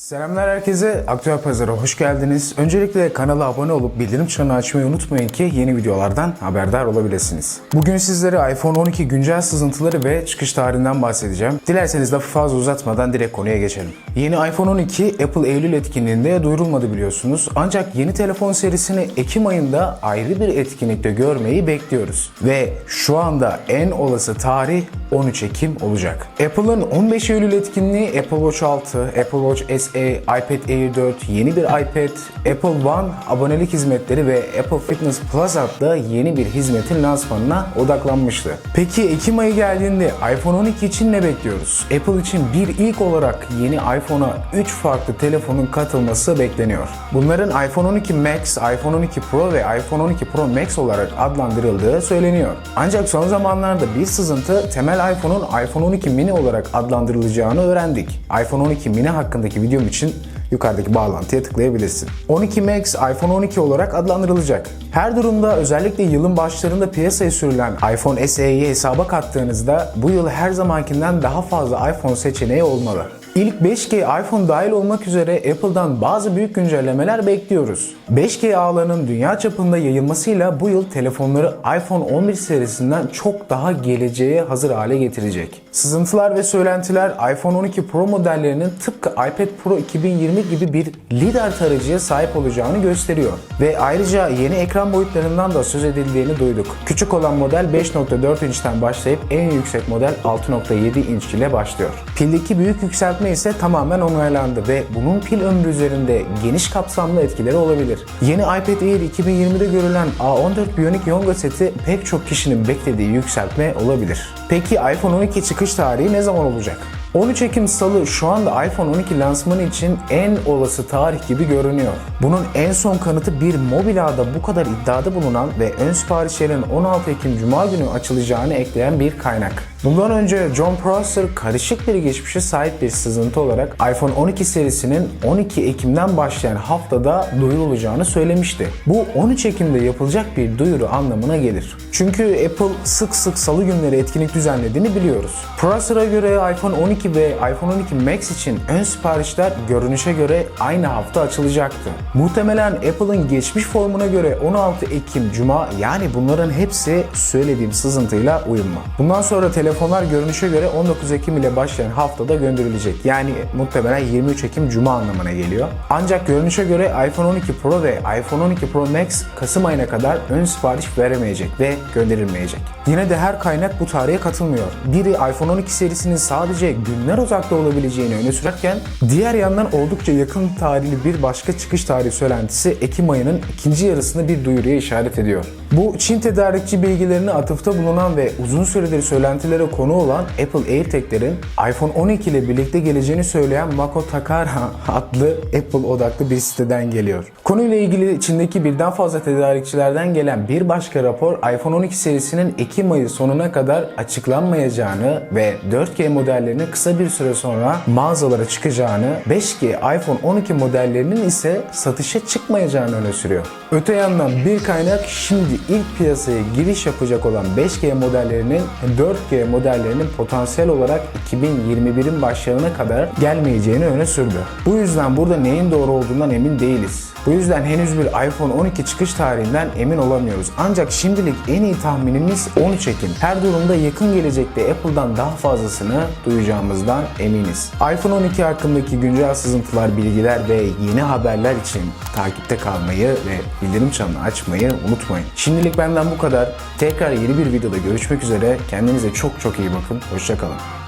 Selamlar herkese. Aktüel Pazar'a hoş geldiniz. Öncelikle kanala abone olup bildirim çanını açmayı unutmayın ki yeni videolardan haberdar olabilirsiniz. Bugün sizlere iPhone 12 güncel sızıntıları ve çıkış tarihinden bahsedeceğim. Dilerseniz lafı fazla uzatmadan direkt konuya geçelim. Yeni iPhone 12 Apple Eylül etkinliğinde duyurulmadı biliyorsunuz. Ancak yeni telefon serisini Ekim ayında ayrı bir etkinlikte görmeyi bekliyoruz. Ve şu anda en olası tarih 13 Ekim olacak. Apple'ın 15 Eylül etkinliği Apple Watch 6, Apple Watch SE, iPad Air 4, yeni bir iPad, Apple One abonelik hizmetleri ve Apple Fitness Plus adlı yeni bir hizmetin lansmanına odaklanmıştı. Peki Ekim ayı geldiğinde iPhone 12 için ne bekliyoruz? Apple için bir ilk olarak yeni iPhone'a 3 farklı telefonun katılması bekleniyor. Bunların iPhone 12 Max, iPhone 12 Pro ve iPhone 12 Pro Max olarak adlandırıldığı söyleniyor. Ancak son zamanlarda bir sızıntı temel iPhone'un iPhone 12 mini olarak adlandırılacağını öğrendik. iPhone 12 mini hakkındaki videom için yukarıdaki bağlantıya tıklayabilirsin. 12 Max iPhone 12 olarak adlandırılacak. Her durumda özellikle yılın başlarında piyasaya sürülen iPhone SE'yi hesaba kattığınızda bu yıl her zamankinden daha fazla iPhone seçeneği olmalı. İlk 5G iPhone dahil olmak üzere Apple'dan bazı büyük güncellemeler bekliyoruz. 5G ağlarının dünya çapında yayılmasıyla bu yıl telefonları iPhone 11 serisinden çok daha geleceğe hazır hale getirecek. Sızıntılar ve söylentiler iPhone 12 Pro modellerinin tıpkı iPad Pro 2020 gibi bir lider tarayıcıya sahip olacağını gösteriyor. Ve ayrıca yeni ekran boyutlarından da söz edildiğini duyduk. Küçük olan model 5.4 inçten başlayıp en yüksek model 6.7 inç ile başlıyor. Pildeki büyük yükseltme ise tamamen onaylandı ve bunun pil ömrü üzerinde geniş kapsamlı etkileri olabilir. Yeni iPad Air 2020'de görülen A14 Bionic Yonga seti pek çok kişinin beklediği yükseltme olabilir. Peki iPhone 12 çıkış tarihi ne zaman olacak? 13 Ekim Salı şu anda iPhone 12 lansmanı için en olası tarih gibi görünüyor. Bunun en son kanıtı bir mobil ağda bu kadar iddiada bulunan ve ön siparişlerin 16 Ekim Cuma günü açılacağını ekleyen bir kaynak. Bundan önce John Prosser karışık bir geçmişe sahip bir sızıntı olarak iPhone 12 serisinin 12 Ekim'den başlayan haftada duyurulacağını söylemişti. Bu 13 Ekim'de yapılacak bir duyuru anlamına gelir. Çünkü Apple sık sık salı günleri etkinlik düzenlediğini biliyoruz. Prosser'a göre iPhone 12 ve iPhone 12 Max için ön siparişler görünüşe göre aynı hafta açılacaktı. Muhtemelen Apple'ın geçmiş formuna göre 16 Ekim Cuma yani bunların hepsi söylediğim sızıntıyla uyumlu. Bundan sonra telefonlar görünüşe göre 19 Ekim ile başlayan haftada gönderilecek. Yani muhtemelen 23 Ekim Cuma anlamına geliyor. Ancak görünüşe göre iPhone 12 Pro ve iPhone 12 Pro Max Kasım ayına kadar ön sipariş veremeyecek ve gönderilmeyecek. Yine de her kaynak bu tarihe katılmıyor. Biri iPhone 12 serisinin sadece günler uzakta olabileceğini öne sürerken diğer yandan oldukça yakın tarihli bir başka çıkış tarihi söylentisi Ekim ayının ikinci yarısında bir duyuruya işaret ediyor. Bu Çin tedarikçi bilgilerine atıfta bulunan ve uzun süredir söylentilere konu olan Apple AirTag'lerin iPhone 12 ile birlikte geleceğini söyleyen Mako Takara adlı Apple odaklı bir siteden geliyor. Konuyla ilgili Çin'deki birden fazla tedarikçilerden gelen bir başka rapor iPhone 12 serisinin Ekim ayı sonuna kadar açıklanmayacağını ve 4G modellerinin kısa bir süre sonra mağazalara çıkacağını, 5G iPhone 12 modellerinin ise satışa çıkmayacağını öne sürüyor. Öte yandan bir kaynak şimdi ilk piyasaya giriş yapacak olan 5G modellerinin 4G modellerinin potansiyel olarak 2021'in başlarına kadar gelmeyeceğini öne sürdü. Bu yüzden burada neyin doğru olduğundan emin değiliz. Bu yüzden henüz bir iPhone 12 çıkış tarihinden emin olamıyoruz. Ancak şimdilik en iyi tahminimiz 13 Ekim. Her durumda yakın gelecekte Apple'dan daha fazlasını duyacağımızdan eminiz. iPhone 12 hakkındaki güncel sızıntılar, bilgiler ve yeni haberler için takipte kalmayı ve bildirim çanını açmayı unutmayın. Şimdilik benden bu kadar. Tekrar yeni bir videoda görüşmek üzere. Kendinize çok çok iyi bakın. Hoşçakalın.